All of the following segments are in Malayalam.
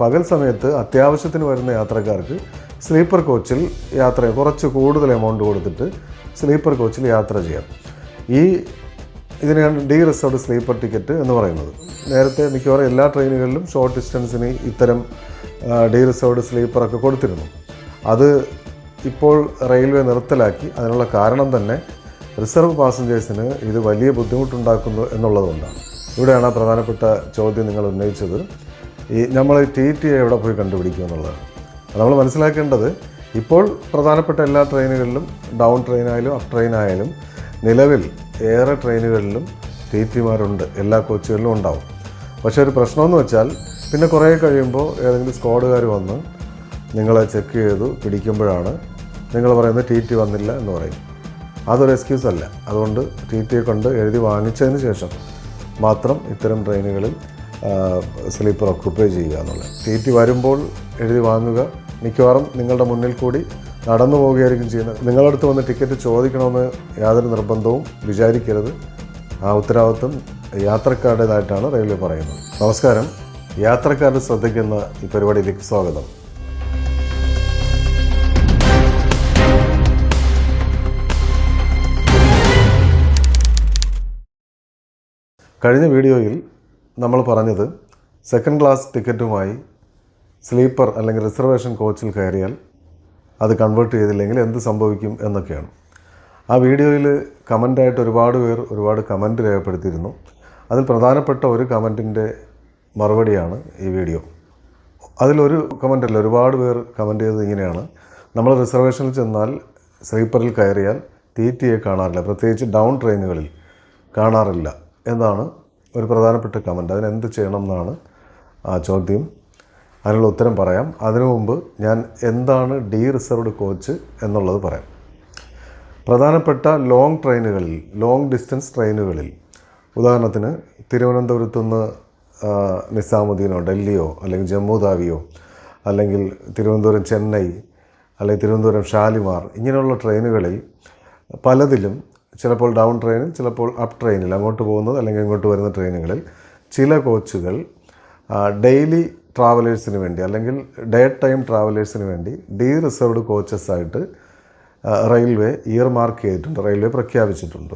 പകൽ സമയത്ത് അത്യാവശ്യത്തിന് വരുന്ന യാത്രക്കാർക്ക് സ്ലീപ്പർ കോച്ചിൽ യാത്ര കുറച്ച് കൂടുതൽ എമൗണ്ട് കൊടുത്തിട്ട് സ്ലീപ്പർ കോച്ചിൽ യാത്ര ചെയ്യാം. ഈ ഇതിനെയാണ് ഡി റിസർവ്ഡ് സ്ലീപ്പർ ടിക്കറ്റ് എന്ന് പറയുന്നത്. നേരത്തെ മിക്കവാറും എല്ലാ ട്രെയിനുകളിലും ഷോർട്ട് ഡിസ്റ്റൻസിന് ഇത്തരം ഡി റിസർവ്ഡ് സ്ലീപ്പറൊക്കെ കൊടുത്തിരുന്നു. അത് ഇപ്പോൾ റെയിൽവേ നിർത്തലാക്കി. അതിനുള്ള കാരണം തന്നെ റിസർവ് പാസഞ്ചേഴ്സിന് ഇത് വലിയ ബുദ്ധിമുട്ടുണ്ടാക്കുന്നു എന്നുള്ളതുകൊണ്ടാണ്. ഇവിടെയാണ് പ്രധാനപ്പെട്ട ചോദ്യം നിങ്ങൾ ഉന്നയിച്ചത്. ഈ നമ്മൾ ടി ടി എവിടെ പോയി കണ്ടുപിടിക്കും എന്നുള്ളതാണ് നമ്മൾ മനസ്സിലാക്കേണ്ടത് ഇപ്പോൾ പ്രധാനപ്പെട്ട എല്ലാ ട്രെയിനുകളിലും ഡൗൺ ട്രെയിനായാലും അപ്പ് ട്രെയിനായാലും നിലവിൽ ഏറെ ട്രെയിനുകളിലും ടി ടിമാരുണ്ട് എല്ലാ കോച്ചുകളിലും ഉണ്ടാവും. പക്ഷേ ഒരു പ്രശ്നമെന്ന് വെച്ചാൽ പിന്നെ കുറേ കഴിയുമ്പോൾ ഏതെങ്കിലും സ്ക്വാഡുകാർ വന്ന് നിങ്ങളെ ചെക്ക് ചെയ്തു പിടിക്കുമ്പോഴാണ് നിങ്ങൾ പറയുന്നത് ടി ടി വന്നില്ല എന്ന് പറയും. അതൊരു എക്സ്ക്യൂസ് അല്ല. അതുകൊണ്ട് ടി ടിയെ കൊണ്ട് എഴുതി വാങ്ങിച്ചതിന് ശേഷം മാത്രം ഇത്തരം ട്രെയിനുകളിൽ സ്ലീപ്പർ ഒക്കുപ്പൈ ചെയ്യുക എന്നുള്ളത്. ടി വരുമ്പോൾ എഴുതി വാങ്ങുക. മിക്കവാറും നിങ്ങളുടെ മുന്നിൽ കൂടി നടന്നു പോവുകയായിരിക്കും ചെയ്യുന്നത്. നിങ്ങളടുത്ത് വന്ന് ടിക്കറ്റ് ചോദിക്കണമെന്ന് യാതൊരു നിർബന്ധവും വിചാരിക്കരുത്. ആ ഉത്തരവാദിത്വം യാത്രക്കാരുടേതായിട്ടാണ് റെയിൽവേ പറയുന്നത്. നമസ്കാരം. യാത്രക്കാരുടെ ശ്രദ്ധിക്കുന്ന ഈ പരിപാടിയിലേക്ക് സ്വാഗതം. കഴിഞ്ഞ വീഡിയോയിൽ നമ്മൾ പറഞ്ഞത് സെക്കൻഡ് ക്ലാസ് ടിക്കറ്റുമായി സ്ലീപ്പർ അല്ലെങ്കിൽ റിസർവേഷൻ കോച്ചിൽ കയറിയാൽ അത് കൺവേർട്ട് ചെയ്തില്ലെങ്കിൽ എന്ത് സംഭവിക്കും എന്നൊക്കെയാണ്. ആ വീഡിയോയിൽ കമന്റായിട്ട് ഒരുപാട് പേർ ഒരുപാട് കമന്റ് രേഖപ്പെടുത്തിയിരുന്നു. അതിൽ പ്രധാനപ്പെട്ട ഒരു കമന്റിന്റെ മറുപടിയാണ് ഈ വീഡിയോ. അതിലൊരു കമന്റല്ല ഒരുപാട് പേർ കമന്റ് ചെയ്തത് ഇങ്ങനെയാണ്. നമ്മൾ റിസർവേഷനിൽ ചെന്നാൽ സ്ലീപ്പറിൽ കയറിയാൽ ടിയെ കാണാറില്ല പ്രത്യേകിച്ച് ഡൗൺ ട്രെയിനുകളിൽ കാണാറില്ല എന്നാണ് ഒരു പ്രധാനപ്പെട്ട കമന്റ് അതിനെന്ത് ചെയ്യണം എന്നാണ് ആ ചോദ്യം. അതിനുള്ള ഉത്തരം പറയാം. അതിനു മുമ്പ് ഞാൻ എന്താണ് ഡി റിസർവ്ഡ് കോച്ച് എന്നുള്ളത് പറയാം. പ്രധാനപ്പെട്ട ലോങ് ട്രെയിനുകളിൽ ലോങ് ഡിസ്റ്റൻസ് ട്രെയിനുകളിൽ ഉദാഹരണത്തിന് തിരുവനന്തപുരത്തു നിന്ന് ആ, നിസാമുദ്ദീനോ ഡൽഹിയോ അല്ലെങ്കിൽ ജമ്മു താവിയോ അല്ലെങ്കിൽ തിരുവനന്തപുരം ചെന്നൈ അല്ലെങ്കിൽ തിരുവനന്തപുരം ഷാലിമാർ ഇങ്ങനെയുള്ള ട്രെയിനുകളിൽ പലതിലും ചിലപ്പോൾ ഡൗൺ ട്രെയിനിൽ ചിലപ്പോൾ അപ്പ് ട്രെയിനിൽ അങ്ങോട്ട് പോകുന്നത് അല്ലെങ്കിൽ ഇങ്ങോട്ട് വരുന്ന ട്രെയിനുകളിൽ ചില കോച്ചുകൾ ഡെയിലി ട്രാവലേഴ്സിന് വേണ്ടി അല്ലെങ്കിൽ ഡേ ടൈം ട്രാവലേഴ്സിന് വേണ്ടി ഡി റിസർവ്ഡ് കോച്ചസ് ആയിട്ട് റെയിൽവേ ഇയർ മാർക്ക് ചെയ്തിട്ടുണ്ട് റെയിൽവേ പ്രഖ്യാപിച്ചിട്ടുണ്ട്.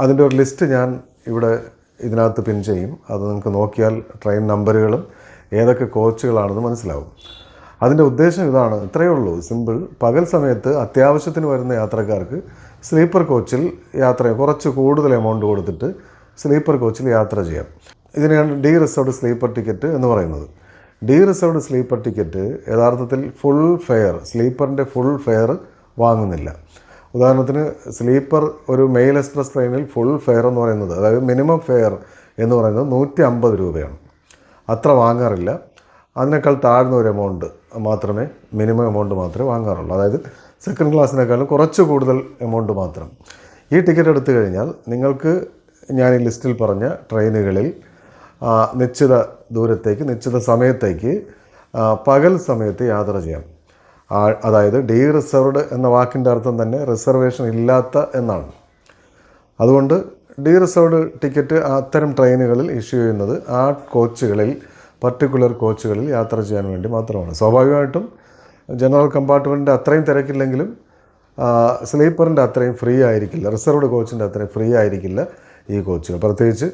അതിന്റെ ഒരു ലിസ്റ്റ് ഞാൻ ഇവിടെ ഇതിനകത്ത് പിൻ ചെയ്യും. അത് നിങ്ങൾക്ക് നോക്കിയാൽ ട്രെയിൻ നമ്പറുകളും ഏതൊക്കെ കോച്ചുകളാണെന്ന് മനസ്സിലാവും. അതിന്റെ ഉദ്ദേശം ഇതാണ്. ഇത്രയേ ഉള്ളൂ. സിമ്പിൾ പകൽ സമയത്ത് അത്യാവശ്യത്തിന് വരുന്ന യാത്രക്കാർക്ക് സ്ലീപ്പർ കോച്ചിൽ യാത്ര കുറച്ച് കൂടുതൽ എമൗണ്ട് കൊടുത്തിട്ട് സ്ലീപ്പർ കോച്ചിൽ യാത്ര ചെയ്യാം. ഇതിനെയാണ് ഡി റിസർവ്ഡ് സ്ലീപ്പർ ടിക്കറ്റ് എന്ന് പറയുന്നത്. ഡി റിസർവ്ഡ് സ്ലീപ്പർ ടിക്കറ്റ് യഥാർത്ഥത്തിൽ ഫുൾ ഫെയർ സ്ലീപ്പറിന്റെ ഫുൾ ഫെയർ വാങ്ങുന്നില്ല. ഉദാഹരണത്തിന് സ്ലീപ്പർ ഒരു മെയിൽ എക്സ്പ്രസ് ട്രെയിനിൽ ഫുൾ ഫെയർ എന്ന് പറയുന്നത് അതായത് മിനിമം ഫെയർ എന്ന് പറയുന്നത് നൂറ്റി അമ്പത് രൂപയാണ്. അത്ര വാങ്ങാറില്ല. അതിനേക്കാൾ താഴ്ന്ന ഒരു എമൗണ്ട് മാത്രമേ മിനിമം എമൗണ്ട് മാത്രമേ വാങ്ങാറുള്ളൂ. അതായത് സെക്കൻഡ് ക്ലാസ്സിനേക്കാളും കുറച്ച് കൂടുതൽ എമൗണ്ട് മാത്രം. ഈ ടിക്കറ്റ് എടുത്തു കഴിഞ്ഞാൽ നിങ്ങൾക്ക് ഞാൻ ഈ ലിസ്റ്റിൽ പറഞ്ഞ ട്രെയിനുകളിൽ നിശ്ചിത ദൂരത്തേക്ക് നിശ്ചിത സമയത്തേക്ക് പകൽ സമയത്ത് യാത്ര ചെയ്യാം. അതായത് ഡീ റിസർവ്ഡ് എന്ന വാക്കിന്റെ അർത്ഥം തന്നെ റിസർവേഷൻ ഇല്ലാത്ത എന്നാണ്. അതുകൊണ്ട് ഡീ റിസർവ്ഡ് ടിക്കറ്റ് അത്തരം ട്രെയിനുകളിൽ ഇഷ്യൂ ചെയ്യുന്നത് ആ കോച്ചുകളിൽ പർട്ടിക്കുലർ കോച്ചുകളിൽ യാത്ര ചെയ്യാൻ വേണ്ടി മാത്രമാണ്. സ്വാഭാവികമായിട്ടും ജനറൽ കമ്പാർട്ട്മെന്റിന്റെ അത്രയും തിരക്കില്ലെങ്കിലും സ്ലീപ്പറിന്റെ അത്രയും ഫ്രീ ആയിരിക്കില്ല റിസർവ്ഡ് കോച്ചിന്റെ അത്രയും ഫ്രീ ആയിരിക്കില്ല ഈ കോച്ചുകൾ. പ്രത്യേകിച്ച്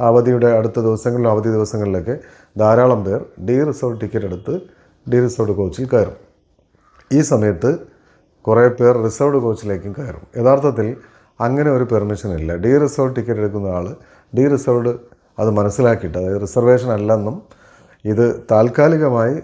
അവധിയുടെ അടുത്ത ദിവസങ്ങളിലും അവധി ദിവസങ്ങളിലൊക്കെ ധാരാളം പേർ ഡി റിസർവ് ടിക്കറ്റ് എടുത്ത് ഡി റിസർവ്ഡ് കോച്ചിൽ കയറും. ഈ സമയത്ത് കുറേ പേർ റിസർവ്ഡ് കോച്ചിലേക്കും കയറും. യഥാർത്ഥത്തിൽ അങ്ങനെ ഒരു പെർമിഷൻ ഇല്ല. ഡി റിസർവ് ടിക്കറ്റ് എടുക്കുന്ന ആൾ ഡി റിസർവ്ഡ് അത് മനസ്സിലാക്കിയിട്ട് അതായത് റിസർവേഷൻ അല്ലെന്നും ഇത് താൽക്കാലികമായി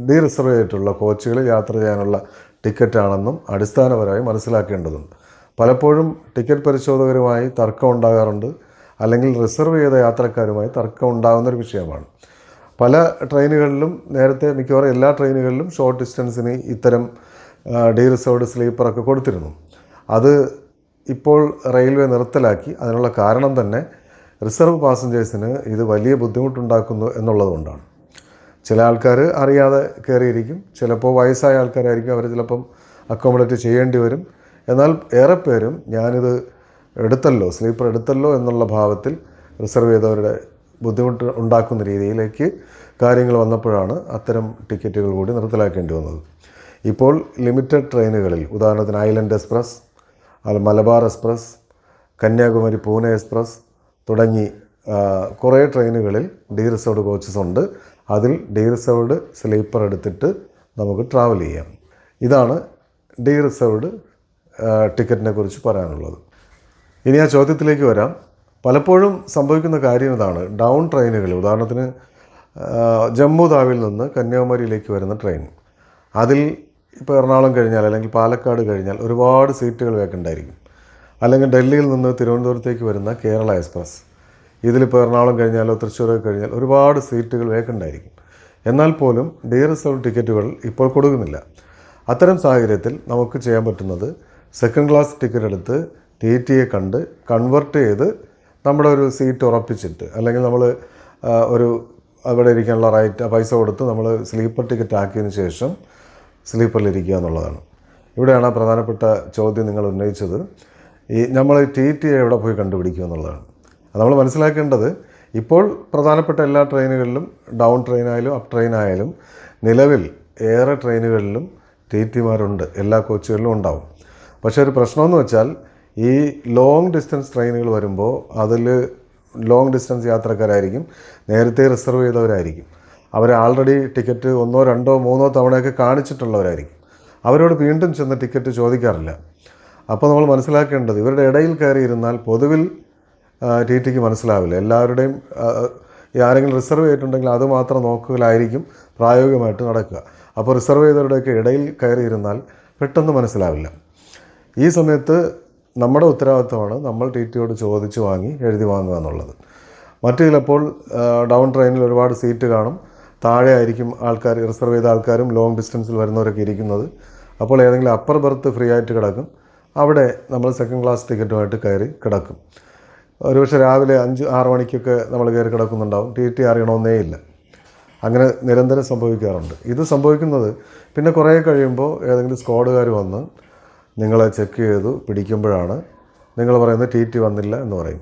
ഡി റിസർവ് ചെയ്തിട്ടുള്ള കോച്ചുകളിൽ യാത്ര ചെയ്യാനുള്ള ടിക്കറ്റാണെന്നും അടിസ്ഥാനപരമായി മനസ്സിലാക്കേണ്ടതുണ്ട്. പലപ്പോഴും ടിക്കറ്റ് പരിശോധകരുമായി തർക്കം ഉണ്ടാകാറുണ്ട് അല്ലെങ്കിൽ റിസർവ് ചെയ്ത യാത്രക്കാരുമായി തർക്കം ഉണ്ടാകുന്നൊരു വിഷയമാണ്. പല ട്രെയിനുകളിലും നേരത്തെ മിക്കവാറും എല്ലാ ട്രെയിനുകളിലും ഷോർട്ട് ഡിസ്റ്റൻസിന് ഇത്തരം ഡീ റിസർവ്ഡ് സ്ലീപ്പറൊക്കെ കൊടുത്തിരുന്നു. അത് ഇപ്പോൾ റെയിൽവേ നിർത്തലാക്കി. അതിനുള്ള കാരണം തന്നെ റിസർവ് പാസഞ്ചേഴ്സിന് ഇത് വലിയ ബുദ്ധിമുട്ടുണ്ടാക്കുന്നു എന്നുള്ളതുകൊണ്ടാണ്. ചില ആൾക്കാർ അറിയാതെ കയറിയിരിക്കും. ചിലപ്പോൾ വയസ്സായ ആൾക്കാരായിരിക്കും അവർ ചിലപ്പം അക്കോമഡേറ്റ് ചെയ്യേണ്ടി വരും. എന്നാൽ ഏറെ പേരും ഞാനിത് എടുത്തല്ലോ സ്ലീപ്പർ എടുത്തല്ലോ എന്നുള്ള ഭാവത്തിൽ റിസർവ് ചെയ്തവരുടെ ബുദ്ധിമുട്ട് ഉണ്ടാക്കുന്ന രീതിയിലേക്ക് കാര്യങ്ങൾ വന്നപ്പോഴാണ് അത്തരം ടിക്കറ്റുകൾ കൂടി നിർത്തലാക്കേണ്ടി വന്നത്. ഇപ്പോൾ ലിമിറ്റഡ് ട്രെയിനുകളിൽ ഉദാഹരണത്തിന് island express Malabar express Kanyakumari Pune express തുടങ്ങി കുറേ ട്രെയിനുകളിൽ ഡി റിസർവ്ഡ് കോച്ചസ് ഉണ്ട്. അതിൽ ഡി റിസർവ്ഡ് സ്ലീപ്പർ എടുത്തിട്ട് നമുക്ക് ട്രാവൽ ചെയ്യാം. ഇതാണ് ഡി റിസർവ്ഡ് ടിക്കറ്റിനെ കുറിച്ച് പറയാനുള്ളത്. ഇനി ആ ചോദ്യത്തിലേക്ക് വരാം. പലപ്പോഴും സംഭവിക്കുന്ന കാര്യം ഇതാണ്. ഡൗൺ ട്രെയിനുകൾ ഉദാഹരണത്തിന് ജമ്മു താവിൽ നിന്ന് കന്യാകുമാരിയിലേക്ക് വരുന്ന ട്രെയിൻ അതിൽ ഇപ്പോൾ എറണാകുളം കഴിഞ്ഞാൽ അല്ലെങ്കിൽ പാലക്കാട് കഴിഞ്ഞാൽ ഒരുപാട് സീറ്റുകൾ വേക്കണ്ടായിരിക്കും അല്ലെങ്കിൽ ഡൽഹിയിൽ നിന്ന് തിരുവനന്തപുരത്തേക്ക് വരുന്ന കേരള എക്സ്പ്രസ്. ഇതിലിപ്പോൾ എറണാകുളം കഴിഞ്ഞാലോ തൃശ്ശൂരൊക്കെ കഴിഞ്ഞാൽ ഒരുപാട് സീറ്റുകൾ വേക്കണ്ടായിരിക്കും. എന്നാൽ പോലും ഡി റിസർവ് ടിക്കറ്റുകൾ ഇപ്പോൾ കൊടുക്കുന്നില്ല. അത്തരം സാഹചര്യത്തിൽ നമുക്ക് ചെയ്യാൻ പറ്റുന്നത് സെക്കൻഡ് ക്ലാസ് ടിക്കറ്റ് എടുത്ത് ടി ടിയെ കണ്ട് കൺവെർട്ട് ചെയ്ത് നമ്മുടെ ഒരു സീറ്റ് ഉറപ്പിച്ചിട്ട് അല്ലെങ്കിൽ നമ്മൾ ഒരു അവിടെ ഇരിക്കാനുള്ള റൈറ്റ് പൈസ കൊടുത്ത് നമ്മൾ സ്ലീപ്പർ ടിക്കറ്റ് ആക്കിയതിന് ശേഷം സ്ലീപ്പറിൽ ഇരിക്കുക എന്നുള്ളതാണ്. ഇവിടെയാണ് പ്രധാനപ്പെട്ട ചോദ്യം നിങ്ങൾ ഉന്നയിച്ചത്. ഈ നമ്മൾ ടി ടി എവിടെ പോയി കണ്ടുപിടിക്കുക എന്നുള്ളതാണ്. അത് നമ്മൾ മനസ്സിലാക്കേണ്ടത് ഇപ്പോൾ പ്രധാനപ്പെട്ട എല്ലാ ട്രെയിനുകളിലും ഡൗൺ ട്രെയിൻ ആയാലും അപ് ട്രെയിൻ ആയാലും നിലവിൽ ഏറെ ട്രെയിനുകളിലും ടി ടിമാരുണ്ട് എല്ലാ കോച്ചുകളിലും ഉണ്ടാവും. പക്ഷേ ഒരു പ്രശ്നമെന്ന് വെച്ചാൽ ഈ ലോങ് ഡിസ്റ്റൻസ് ട്രെയിനുകൾ വരുമ്പോൾ അതിൽ ലോങ് ഡിസ്റ്റൻസ് യാത്രക്കാരായിരിക്കും. നേരത്തെ റിസർവ് ചെയ്തവരായിരിക്കും. അവർ ആൾറെഡി ടിക്കറ്റ് ഒന്നോ രണ്ടോ മൂന്നോ തവണയൊക്കെ കാണിച്ചിട്ടുള്ളവരായിരിക്കും. അവരോട് വീണ്ടും ചെന്ന് ടിക്കറ്റ് ചോദിക്കാറില്ല. അപ്പോൾ നമ്മൾ മനസ്സിലാക്കേണ്ടത് ഇവരുടെ ഇടയിൽ കയറിയിരുന്നാൽ പൊതുവിൽ ടി ടിക്ക് മനസ്സിലാവില്ല. എല്ലാവരുടെയും ആരെങ്കിലും റിസർവ് ചെയ്തിട്ടുണ്ടെങ്കിൽ അത് മാത്രം നോക്കുകയായിരിക്കും പ്രായോഗികമായിട്ട് നടക്കുക. അപ്പോൾ റിസർവ് ചെയ്തവരുടെയൊക്കെ ഇടയിൽ കയറിയിരുന്നാൽ പെട്ടെന്ന് മനസ്സിലാവില്ല. ഈ സമയത്ത് നമ്മുടെ ഉത്തരവാദിത്തമാണ് നമ്മൾ ടി ടിയോട് ചോദിച്ച് വാങ്ങി എഴുതി വാങ്ങുക എന്നുള്ളത്. മറ്റു ചിലപ്പോൾ ഡൗൺ ട്രെയിനിൽ ഒരുപാട് സീറ്റ് കാണും. താഴെ ആയിരിക്കും ആൾക്കാർ റിസർവ് ചെയ്ത ആൾക്കാരും ലോങ് ഡിസ്റ്റൻസിൽ വരുന്നവരൊക്കെ ഇരിക്കുന്നത്. അപ്പോൾ ഏതെങ്കിലും അപ്പർ ബെർത്ത് ഫ്രീ ആയിട്ട് കിടക്കും. അവിടെ നമ്മൾ സെക്കൻഡ് ക്ലാസ് ടിക്കറ്റുമായിട്ട് കയറി കിടക്കും. ഒരുപക്ഷെ രാവിലെ അഞ്ച് ആറ് മണിക്കൊക്കെ നമ്മൾ കയറി കിടക്കുന്നുണ്ടാവും. ടി ടി അറിയണമെന്നേ ഇല്ല. അങ്ങനെ നിരന്തരം സംഭവിക്കാറുണ്ട്. ഇത് സംഭവിക്കുന്നത് പിന്നെ കുറേ കഴിയുമ്പോൾ ഏതെങ്കിലും സ്ക്വാഡുകാർ വന്ന് നിങ്ങളെ ചെക്ക് ചെയ്തു പിടിക്കുമ്പോഴാണ് നിങ്ങൾ പറയുന്നത് ടി ടി വന്നില്ല എന്ന് പറയും.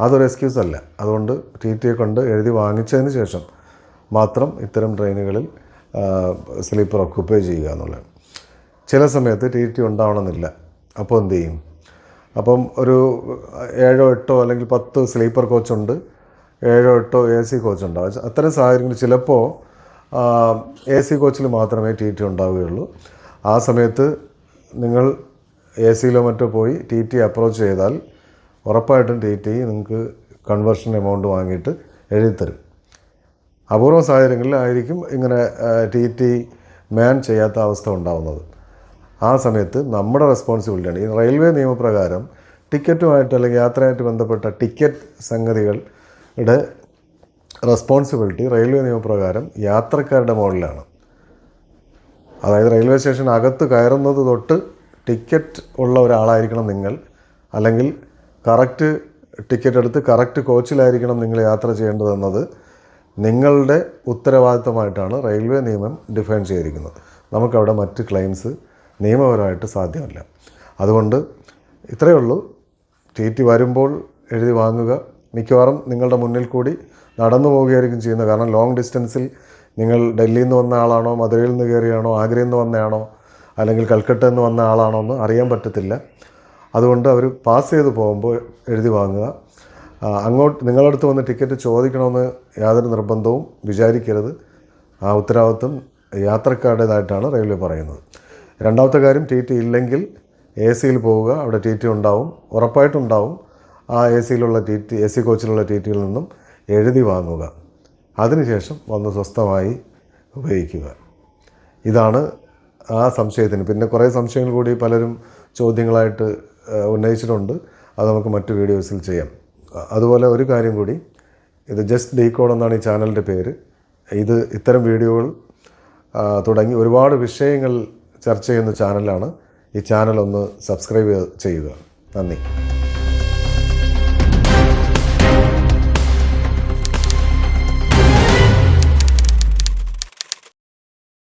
അതൊരു എക്സ്ക്യൂസ് അല്ല. അതുകൊണ്ട് ടി ടിയെ കൊണ്ട് എഴുതി വാങ്ങിച്ചതിന് ശേഷം മാത്രം ഇത്തരം ട്രെയിനുകളിൽ സ്ലീപ്പർ ഒക്കുപ്പൈ ചെയ്യുക എന്നുള്ളത്. ചില സമയത്ത് ടി ടി ഉണ്ടാവണമെന്നില്ല. അപ്പോൾ എന്ത് ചെയ്യും? അപ്പം ഒരു ഏഴോ എട്ടോ അല്ലെങ്കിൽ പത്ത് സ്ലീപ്പർ കോച്ചുണ്ട്. ഏഴോ എട്ടോ എ സി കോച്ചുണ്ട്. അത് അത്തരം സാഹചര്യങ്ങളിൽ ചിലപ്പോൾ എ സി കോച്ചിൽ മാത്രമേ ടി ടി ഉണ്ടാവുകയുള്ളൂ. ആ സമയത്ത് നിങ്ങൾ എ സിയിലോ മറ്റോ പോയി ടി ടി അപ്രോച്ച് ചെയ്താൽ ഉറപ്പായിട്ടും ടി ടി നിങ്ങൾക്ക് കൺവേർഷൻ എമൗണ്ട് വാങ്ങിയിട്ട് എഴുതിത്തരും. അപൂർവ സാഹചര്യങ്ങളിൽ ആയിരിക്കും ഇങ്ങനെ ടി ടി മാൻ ചെയ്യാത്ത അവസ്ഥ ഉണ്ടാവുന്നത്. ആ സമയത്ത് നമ്മുടെ റെസ്പോൺസിബിലിറ്റിയാണ് ഈ റെയിൽവേ നിയമപ്രകാരം ടിക്കറ്റുമായിട്ട് അല്ലെങ്കിൽ യാത്രയായിട്ട് ബന്ധപ്പെട്ട ടിക്കറ്റ് സംഗതികളുടെ റെസ്പോൺസിബിലിറ്റി റെയിൽവേ നിയമപ്രകാരം യാത്രക്കാരുടെ മുകളിലാണ്. അതായത് റെയിൽവേ സ്റ്റേഷൻ അകത്ത് കയറുന്നത് തൊട്ട് ടിക്കറ്റ് ഉള്ള ഒരാളായിരിക്കണം നിങ്ങൾ. അല്ലെങ്കിൽ കറക്റ്റ് ടിക്കറ്റ് എടുത്ത് കറക്റ്റ് കോച്ചിലായിരിക്കണം നിങ്ങൾ യാത്ര ചെയ്യേണ്ടതെന്നത് നിങ്ങളുടെ ഉത്തരവാദിത്തമായിട്ടാണ് റെയിൽവേ നിയമം ഡിഫൈൻ ചെയ്തിരിക്കുന്നത്. നമുക്കവിടെ മറ്റ് ക്ലെയിംസ് നിയമപരമായിട്ട് സാധ്യമല്ല. അതുകൊണ്ട് ഇത്രയേ ഉള്ളൂ. ടി വരുമ്പോൾ എഴുതി വാങ്ങുക. മിക്കവാറും നിങ്ങളുടെ മുന്നിൽ കൂടി നടന്നു പോവുകയായിരിക്കും ചെയ്യുന്നത്. കാരണം ലോങ് ഡിസ്റ്റൻസിൽ നിങ്ങൾ ഡൽഹിയിൽ നിന്ന് വന്ന ആളാണോ മധുരയിൽ നിന്ന് കയറിയാണോ ആഗ്രയിൽ നിന്ന് വന്നയാണോ അല്ലെങ്കിൽ കൽക്കട്ടയിൽ നിന്ന് വന്ന ആളാണോ എന്ന് അറിയാൻ പറ്റത്തില്ല. അതുകൊണ്ട് അവർ പാസ് ചെയ്ത് പോകുമ്പോൾ എഴുതി വാങ്ങുക. അങ്ങോട്ട് നിങ്ങളടുത്ത് വന്ന് ടിക്കറ്റ് ചോദിക്കണമെന്ന് യാതൊരു നിർബന്ധവും വിചാരിക്കരുത്. ആ ഉത്തരവാദിത്വം യാത്രക്കാരുടേതായിട്ടാണ് റെയിൽവേ പറയുന്നത്. രണ്ടാമത്തെ കാര്യം ടി ടി ഇല്ലെങ്കിൽ എ സിയിൽ പോവുക. അവിടെ ടി ടി ഉണ്ടാവും. ഉറപ്പായിട്ടുണ്ടാവും. ആ എ സിയിലുള്ള ടി ടി എ സി കോച്ചിലുള്ള ടി ടിയിൽ നിന്നും എഴുതി വാങ്ങുക. അതിനുശേഷം വന്ന് സ്വസ്ഥമായി ഉപയോഗിക്കുക. ഇതാണ് ആ സംശയത്തിന്. പിന്നെ കുറേ സംശയങ്ങൾ കൂടി പലരും ചോദ്യങ്ങളായിട്ട് ഉന്നയിച്ചിട്ടുണ്ട്. അത് നമുക്ക് മറ്റു വീഡിയോസിൽ ചെയ്യാം. അതുപോലെ ഒരു കാര്യം കൂടി. ഇത് ജസ്റ്റ് ഡീകോഡ് എന്നാണ് ഈ ചാനലിന്റെ പേര്. ഇത് ഇത്തരം വീഡിയോകൾ തുടങ്ങി ഒരുപാട് വിഷയങ്ങൾ ചർച്ച ചെയ്യുന്ന ചാനലാണ് ഈ ചാനൽ ഒന്ന് സബ്സ്ക്രൈബ് ചെയ്യുക നന്ദി.